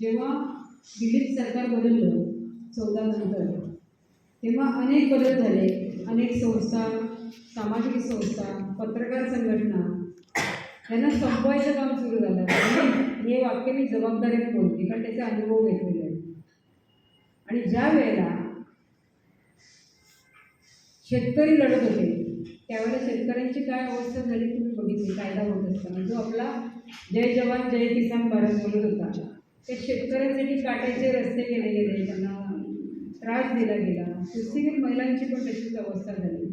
जेव्हा दिल्लीत सरकार बदललं चौदा नंतर तेव्हा अनेक बदल झाले. अनेक संस्था सामाजिक संस्था पत्रकार संघटना यांना संपवायचं काम सुरू झालं. हे वाक्य मी जबाबदारीने बोलते कारण त्याचे अनुभव घेतलेले आहेत आणि ज्या वेळेला शेतकरी लढत होते त्यावेळेला शेतकऱ्यांची काय अवस्था झाली तुम्ही बघितली कायदा होत असताना. जो आपला जय जवान जय किसान भारत बोलत होता. ते शेतकऱ्यांसाठी काट्याचे रस्ते केले गेले त्यांना त्रास दिला गेला. कुस्तीगीर महिलांची पण तशीच अवस्था झाली.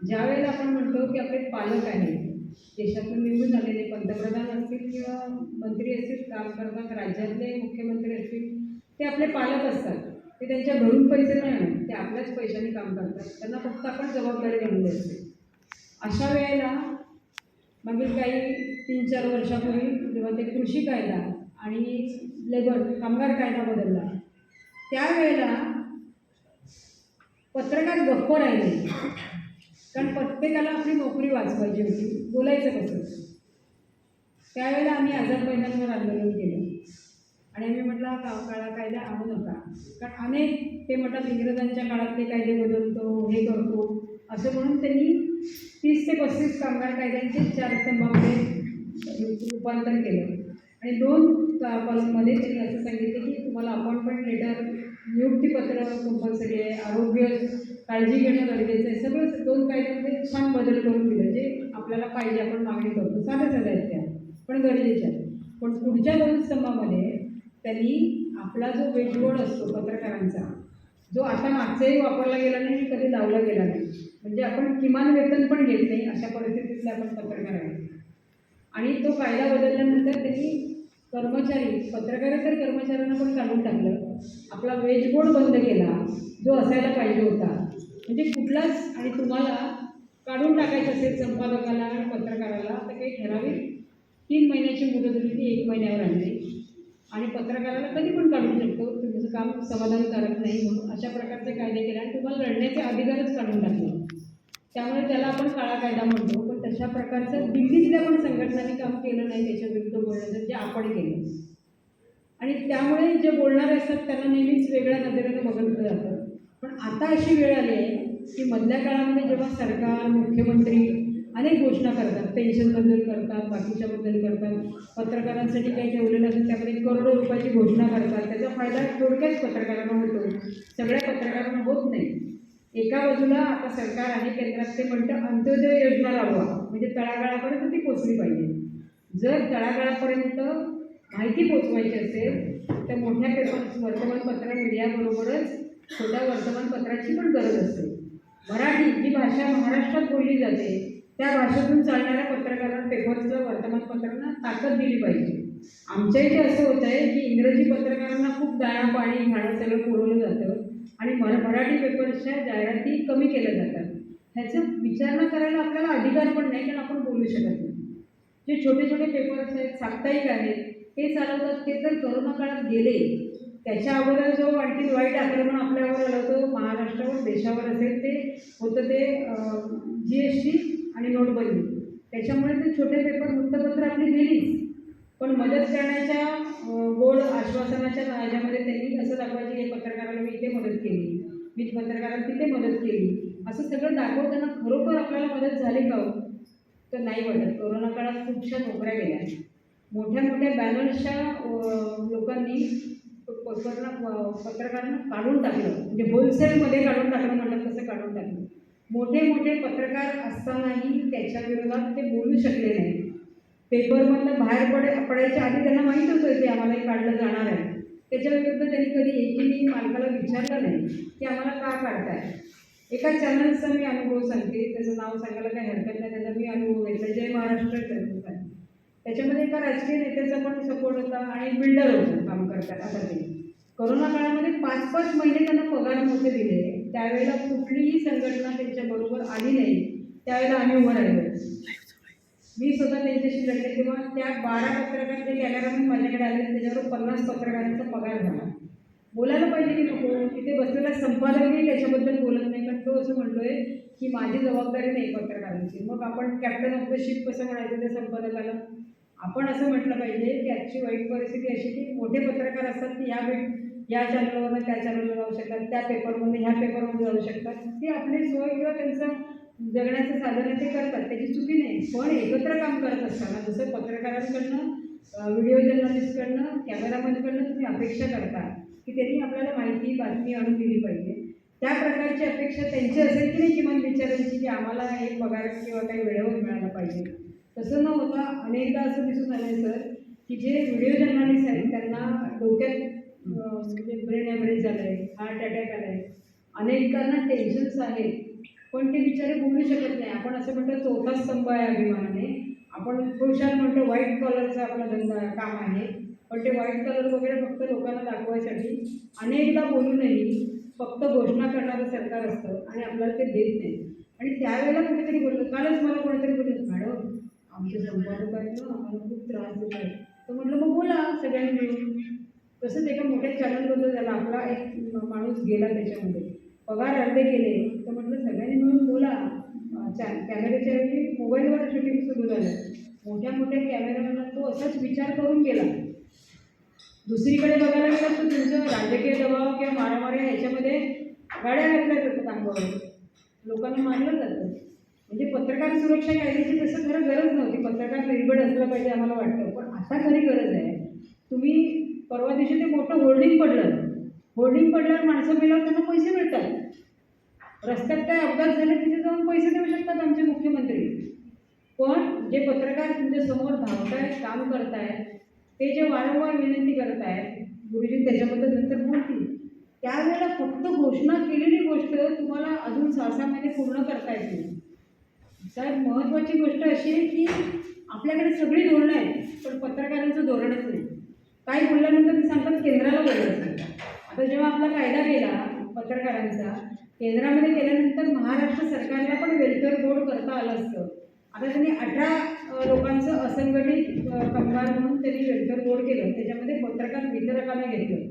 ज्यावेळेला आपण म्हणतो की आपले पालक आहेत देशातून निवडून आलेले पंतप्रधान असतील किंवा मंत्री असतील काम करतात राज्यातले मुख्यमंत्री असतील ते आपले पालक असतात. ते त्यांच्या घरून पैसे नाही आणत ते आपल्याच पैशाने काम करतात. त्यांना फक्त आपण जबाबदारी बनवली असते अशा वेळेला मागील काही तीन चार वर्षापूर्वी जेव्हा ते कृषी कायदा आणि लेबर कामगार कायदा बदलला त्यावेळेला पत्रकार गप्प राहिले. कारण प्रत्येकाला आपली नोकरी वाचवायची होती बोलायचं कसं त्यावेळेला आम्ही आझाद मैदानावर आंदोलन केलं. आणि आम्ही म्हटलं हा का काळा कायदा आणू नका. कारण अनेक ते म्हणतात इंग्रजांच्या काळातले कायदे बदलतो हे करतो. असं म्हणून त्यांनी तीस ते पस्तीस कामगार कायद्यांचे चार स्तंभामध्ये रूपांतर केलं. आणि दोन कॉलममध्ये त्यांनी असं सांगितलं की तुम्हाला अपॉइंटमेंट लेटर नियुक्तीपत्र कंपल्सरी आहे आरोग्य काळजी घेणं गरजेचं आहे सगळं दोन कायद्यामध्ये छान बदल करून दिलं जे आपल्याला पाहिजे आपण मागणी करतो. साध्या साध्या आहेत त्या पण गरजेच्या पण पुढच्या दोन स्तंभामध्ये त्यांनी आपला जो वेशबोर्ड असतो पत्रकारांचा जो आता मागचाही वापरला गेला नाही कधी लावला गेला नाही म्हणजे आपण किमान वेतन पण घेत नाही अशा परिस्थितीतले आपण पत्रकार आहे आणि तो कायदा बदलल्यानंतर त्यांनी कर्मचारी पत्रकार तर कर्मचाऱ्यांना पण काढून टाकलं. आपला वेजबोर्ड बंद केला जो असायला पाहिजे होता. म्हणजे कुठलाच आणि तुम्हाला काढून टाकायचं असेल संपादकाला आणि पत्रकाराला तर काही ठराविक तीन महिन्याची मुदत होती ती एक महिन्यावर आणली आणि पत्रकाराला कधी पण काढू शकतो तुमचं काम समाधानकारक नाही म्हणून अशा प्रकारचे कायदे केले आणि तुम्हाला लढण्याचे अधिकारच काढून टाकले. त्याला आपण काळा कायदा म्हणतो पण तशा प्रकारचं दिल्लीतल्या पण संघटनांनी काम केलं नाही त्याच्या विरुद्ध बोलण्याचं जे आपण केलं. आणि त्यामुळे जे बोलणारे असतात त्यांना नेहमीच वेगळ्या नजरेनं बघितलं जातं पण आता अशी वेळ आली आहे की मधल्या काळामध्ये जेव्हा सरकार मुख्यमंत्री अनेक घोषणा करतात पेन्शनबद्दल करतात बाकीच्याबद्दल करतात पत्रकारांसाठी काही ठेवलेलं असेल त्यामध्ये करोडो रुपयाची घोषणा करतात त्याचा फायदा थोडक्याच पत्रकारांना होतो सगळ्या पत्रकारांना होत नाही. एका बाजूला आता सरकार आहे केंद्रात ते म्हणतं अंत्योदय योजना राबवा. म्हणजे तळागाळापर्यंत ती पोचली पाहिजे. जर तळागाळापर्यंत माहिती पोचवायची असेल तर मोठ्या पेपर वर्तमानपत्र मीडियाबरोबरच छोट्या वर्तमानपत्राची पण गरज असते. मराठी जी भाषा महाराष्ट्रात बोलली जाते त्या भाषेतून चालणाऱ्या पत्रकारांना पेपरचं वर्तमानपत्रांना ताकद दिली पाहिजे. आमच्या इथे असं होतं आहे की इंग्रजी पत्रकारांना खूप दाणा पाणी घाणं सगळं पुरवलं जातं. आणि मरा मराठी पेपर्सच्या जाहिराती कमी केल्या जातात. ह्याचं विचारणा करायला आपल्याला अधिकार पण नाही कारण आपण बोलू शकत नाही. जे छोटे छोटे पेपर्स आहेत साप्ताहिक आहेत ते चालवतात ते तर करोना काळात गेले. त्याच्या अगोदर जो आणखी वाईट आक्रमण आपल्यावर आलं होतं महाराष्ट्रावर देशावर असेल ते होतं ते जी एस टी आणि नोटबंदी. त्याच्यामुळे ते छोटे पेपर वृत्तपत्र आपली गेलीच. पण मदत करण्याच्या गोड आश्वासनाच्या ह्याच्यामध्ये त्यांनी असं दाखवायचं की पत्रकाराला मी इथे मदत केली. मी पत्रकाराला तिथे मदत केली. असं सगळं दाखवताना खरोखर आपल्याला मदत झाली का हो? तर नाही वाटत. कोरोना काळात खूपशा नोकऱ्या गेल्या. मोठ्या मोठ्या बॅनर्सच्या लोकांनी पत्रकारांना पत्रकारांना काढून टाकलं. म्हणजे होलसेलमध्ये काढून टाकलं म्हणतात तसं काढून टाकलं. मोठे मोठे पत्रकार असतानाही त्याच्या विरोधात ते बोलू शकले नाही पेपरमधनं बाहेर पड पडायच्या आधी त्यांना माहीत होतं की आम्हाला हे काढलं जाणार आहे. त्याच्या विरुद्ध त्यांनी कधी एकही मालकाला विचारलं नाही की आम्हाला का काढताय? एका चॅनलचा मी अनुभव सांगते त्याचं नाव सांगायला काही हरकत नाही त्याचा मी अनुभव घेतला जय महाराष्ट्र चॅनल आहे. त्याच्यामध्ये एका राजकीय नेत्याचा पण सपोर्ट होता आणि बिल्डर होतं काम करतात असं ते करोना काळामध्ये पाच पाच महिने त्यांना पगार नव्हते दिले. त्यावेळेला कुठलीही संघटना त्यांच्याबरोबर आली नाही त्यावेळेला आम्ही उभं राहिलो. मी स्वतः त्यांच्याशी लढले किंवा त्या बारा पत्रकार जे कॅमेरामॅन माझ्याकडे आले त्याच्यावर पन्नास पत्रकारांचा पगार झाला. बोलायला पाहिजे की नको तिथे बसलेला संपादकही त्याच्याबद्दल बोलत नाही पण तो असं म्हणतोय की माझी जबाबदारी नाही पत्रकारांची. मग आपण कॅप्टन ऑफ द शिप कसं म्हणायचं त्या संपादकाला? आपण असं म्हटलं पाहिजे की आजची वाईट परिस्थिती अशी की मोठे पत्रकार असतात की ह्या भेट या चॅनलवरनं त्या चॅनलवर जाऊ शकतात त्या पेपरमध्ये ह्या पेपरमध्ये जाऊ शकतात. ती आपली सोय किंवा त्यांचा जगण्याचं साधन ते करतात. त्याची चुकी नाही. पण एकत्र काम करत असताना जसं पत्रकारांकडनं व्हिडिओ जर्नलिस्टकडनं कॅमेरामॅनकडनं तुम्ही अपेक्षा करता की त्यांनी आपल्याला माहिती बातमी आणून दिली पाहिजे. त्या प्रकारची अपेक्षा त्यांची असेल की नाही किमान विचारांची की आम्हाला हे पगार किंवा काही वेळेवर मिळायला पाहिजे. तसं न होता अनेकदा असं दिसून आलं आहे सर की जे व्हिडिओ जर्नलिस्ट आहेत त्यांना डोक्यात म्हणजे ब्रेन हॅमरेज झालं आहे हार्ट अटॅक आला आहे अनेकांना टेन्शन्स आहेत. पण ते बिचारे बोलू शकत नाही. आपण असं म्हणतो चौथा स्तंभ आहे अभिमानाने. आपण खुशाल म्हणतो व्हाईट कॉलरचा आपला धंदा काम आहे. पण ते व्हाईट कलर वगैरे फक्त लोकांना दाखवायसाठी अनेकदा बोलूनही फक्त घोषणा करणारं सरकार असतं आणि आपल्याला ते देत नाही. आणि त्यावेळेला कुठेतरी बोललं कालच मला कोणीतरी बोललं मॅडम आमचे संपादक आहेत ना आम्हाला खूप त्रास देत आहे. तर म्हटलं मग बोला सगळ्यांनी. मिळून तसंच एका मोठ्या चॅनलबद्दल झाला आपला एक माणूस गेला त्याच्यामध्ये. पगार अर्धे केले. तर म्हटलं सगळ्यांनी मिळून बोला. चॅ कॅमेऱ्याच्या ऐवजी मोबाईलवर शूटिंग सुरू झालं. मोठ्या मोठ्या कॅमेरामॅनला तो असाच विचार करून केला. दुसरीकडे बघायला गेलं तर तुमचं राजकीय दबाव किंवा मारामारी ह्याच्यामध्ये गाड्या घातल्या जातात अंगावर. लोकांना मारलं जातं. म्हणजे पत्रकार सुरक्षा कायद्याची तसं खरं गरज नव्हती. पत्रकार निर्भीड असलं पाहिजे आम्हाला वाटतं. पण आता खरी गरज आहे. तुम्ही परवा दिवशी ते मोठं होल्डिंग पडलं. होल्डिंग पडल्यावर माणसं मेल्यावर त्यांना पैसे मिळतात. रस्त्यात काय अपघात झाले तिथे जाऊन पैसे देऊ शकतात आमचे मुख्यमंत्री. पण जे पत्रकार तुमच्यासमोर धावतायत काम करतायत ते जे वारंवार विनंती करत आहेत गुरुजी त्याच्याबद्दल नंतर बोलतील. त्यावेळेला फक्त घोषणा केलेली गोष्ट तुम्हाला अजून सहा सहा महिने पूर्ण करता येते साहेब महत्त्वाची गोष्ट अशी आहे की आपल्याकडे सगळी धोरणं आहेत पण पत्रकारांचं धोरणच नाही. काही बोलल्यानंतर ते सांगतात केंद्राला बोलायचं आता जेव्हा आपला कायदा केला पत्रकारांचा केंद्रामध्ये गेल्यानंतर महाराष्ट्र सरकारला पण वेलफेअर बोर्ड करता आलं असतं. आता त्यांनी अठरा लोकांचं असंघटित कामगार म्हणून त्यांनी वेलफेअर बोर्ड केलं. त्याच्यामध्ये पत्रकार वितरकांना घेतलं.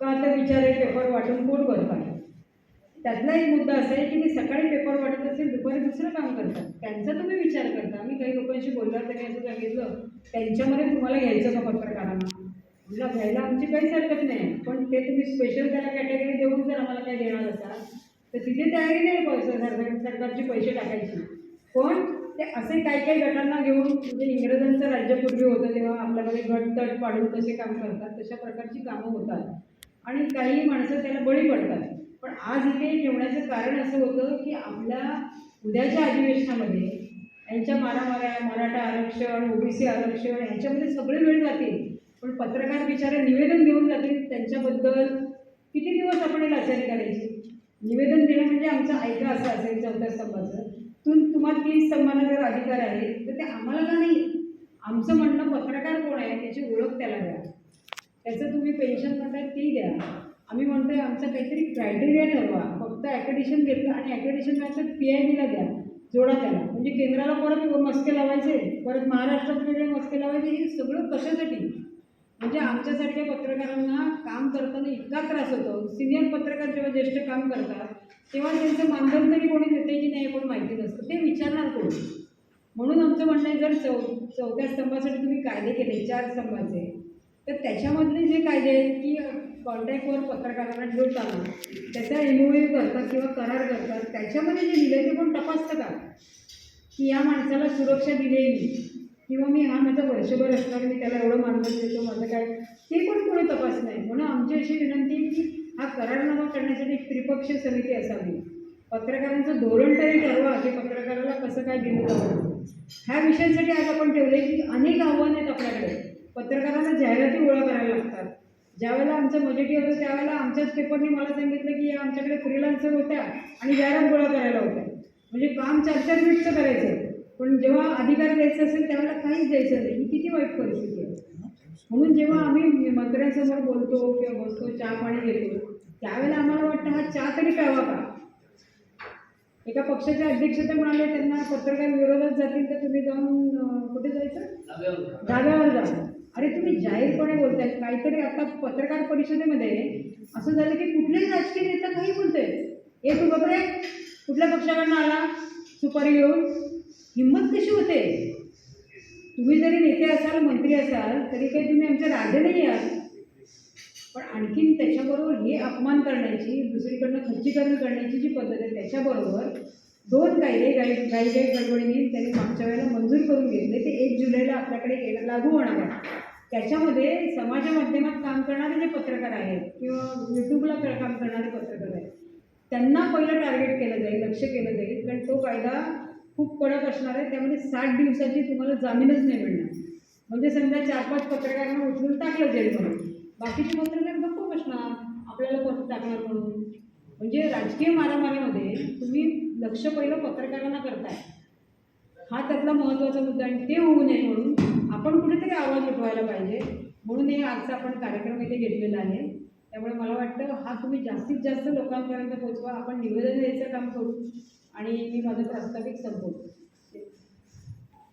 का तर आहे पेपर वाटून कोण करतात त्यातला एक मुद्दा असा आहे की ते सकाळी पेपर वाटत असेल दुपारी दुसरं काम करतात. त्यांचा तुम्ही विचार करता. मी काही लोकांशी बोलणार त्यांनी असं सांगितलं. त्यांच्यामध्ये तुम्हाला घ्यायचं का पत्रकारांना? म्हटलं घ्यायला आमची काहीच हरकत नाही. पण ते तुम्ही स्पेशल त्याला कॅटेगरी देऊन जर आम्हाला काही देणार असाल तर तिथे तयारी नाही पैसे सरकार सरकारचे पैसे टाकायची. पण ते असे काही काही गटांना घेऊन म्हणजे इंग्रजांचं राज्य पूर्वी होतं तेव्हा आपल्याकडे गट तट पाडून कसे काम करतात तशा प्रकारची कामं होतात. आणि काही माणसं त्याला बळी पडतात. पण आज इथे ठेवण्याचं कारण असं होतं की आपल्या उद्याच्या अधिवेशनामध्ये यांच्या मारामाऱ्या मराठा आरक्षण ओबीसी आरक्षण ह्याच्यामध्ये सगळे वेळ जातील. पण पत्रकार बिचारे निवेदन घेऊन जातील त्यांच्याबद्दल किती दिवस आपण लाचारी करायची? निवेदन देणं म्हणजे आमचं ऐका असं असेल चौथ्या स्तंभाचं. तुम तुम्हाला तीन स्तंभाला जर अधिकार आहे तर ते आम्हाला का नाही आमचं म्हणणं पत्रकार कोण आहे त्याची ओळख त्याला द्या. त्याचं तुम्ही पेन्शन म्हणताय ती द्या. आम्ही म्हणतोय आमचा काहीतरी क्रायटेरिया ठरवा. फक्त ॲकेडिशन घेतलं आणि ॲकेडिशन नंतर पी आय बीला द्या. जोडा त्याला. म्हणजे केंद्राला परत मस्के लावायचे परत महाराष्ट्रात वेगळे मस्के लावायचे हे सगळं कशासाठी? म्हणजे आमच्यासारख्या पत्रकारांना काम करताना इतका त्रास होतो. सिनियर पत्रकार जेव्हा ज्येष्ठ काम करतात तेव्हा त्यांचं मानधन तरी कोणी देते की नाही कोण माहिती नसतं. ते विचारणार कोण? म्हणून आमचं म्हणणं आहे जर चौ चौथ्या स्तंभासाठी तुम्ही कायदे केले चार स्तंभाचे तर त्याच्यामधले जे कायदे आहेत की कॉन्टॅक्टवर पत्रकारांना ठेवताना त्याचा एमओयू करतात किंवा करार करतात त्याच्यामध्ये जे दिलं ते पण तपासतं का? की या माणसाला सुरक्षा दिलेली. किंवा मी हा माझा वर्षभर असणार मी त्याला एवढं मानधन देतो माझं काय? ते पण कोणी तपास नाही. म्हणून आमची अशी विनंती आहे की हा करारनामा करण्यासाठी एक त्रिपक्षीय समिती असावी. पत्रकारांचं धोरण तरी ठरवा की पत्रकाराला कसं काय दिलं जावं. ह्या विषयांसाठी आज आपण ठेवले की अनेक आव्हानं आहेत आपल्याकडे. पत्रकारांना जाहिराती गोळा करायला लागतात. ज्यावेळेला आमचं मजेटी होतं त्यावेळेला आमच्याच पेपरने मला सांगितलं की या आमच्याकडे फ्रीलान्सर होत्या आणि जाहिरात गोळा करायला होत्या. म्हणजे काम चार चार मिनिटचं करायचं. पण जेव्हा अधिकार द्यायचा असेल त्यावेळेला काहीच द्यायचं नाही. ही किती वाईट परिस्थिती आहे. म्हणून जेव्हा आम्ही मंत्र्यांसमोर बोलतो किंवा बसतो चहा पाणी घेतो त्यावेळेला आम्हाला वाटतं हा चहा तरी प्यावा का? एका पक्षाचे अध्यक्ष तर म्हणाले त्यांना पत्रकार विरोधात जातील तर तुम्ही जाऊन कुठे जायचं? जाग्यावर जा. अरे तुम्ही जाहीरपणे बोलताय. काहीतरी आता पत्रकार परिषदेमध्ये असं झालं की कुठलेही राजकीय नेता काही बोलतोय हे तू बघ रे कुठल्या पक्षाकडनं आला? सुपारी घेऊन? तुम्ही जरी नेते असाल मंत्री असाल तरी काही तुम्ही आमचे राजे नाही आहात. पण आणखीन त्याच्याबरोबर हे अपमान करण्याची दुसरीकडनं खच्चीकरण करण्याची जी पद्धत आहे त्याच्याबरोबर दोन कायदे गाई गाई गाई गडबडीने त्यांनी मागच्या वेळेला मंजूर करून घेतले. ते एक जुलैला आपल्याकडे येणं- लागू होणार आहे. त्याच्यामध्ये समाज माध्यमात काम करणारे जे पत्रकार आहेत किंवा यूट्यूबला काम करणारे पत्रकार आहेत त्यांना पहिलं टार्गेट केलं जाईल लक्ष केलं जाईल. कारण तो कायदा खूप कडक असणार आहे. त्यामध्ये साठ दिवसाची तुम्हाला जामीनच नाही मिळणार. म्हणजे समजा चार पाच पत्रकारांना उचलून टाकलं जेलमध्ये. बाकीचे पत्रकार गप्प बसणार. आपल्याला परत टाकणार म्हणून. म्हणजे राजकीय मारामारीमध्ये तुम्ही लक्ष पहिलं पत्रकारांना करताय. हा त्यातला महत्त्वाचा मुद्दा आणि ते होऊ नये म्हणून आपण कुठेतरी आवाज उठवायला पाहिजे. म्हणून हे आजचा आपण कार्यक्रम इथे घेतलेला आहे. त्यामुळे मला वाटतं हा तुम्ही जास्तीत जास्त लोकांपर्यंत पोहोचवा. आपण निवेदन द्यायचं काम करू. आणि मी माझं प्रास्ताविक संपवतो.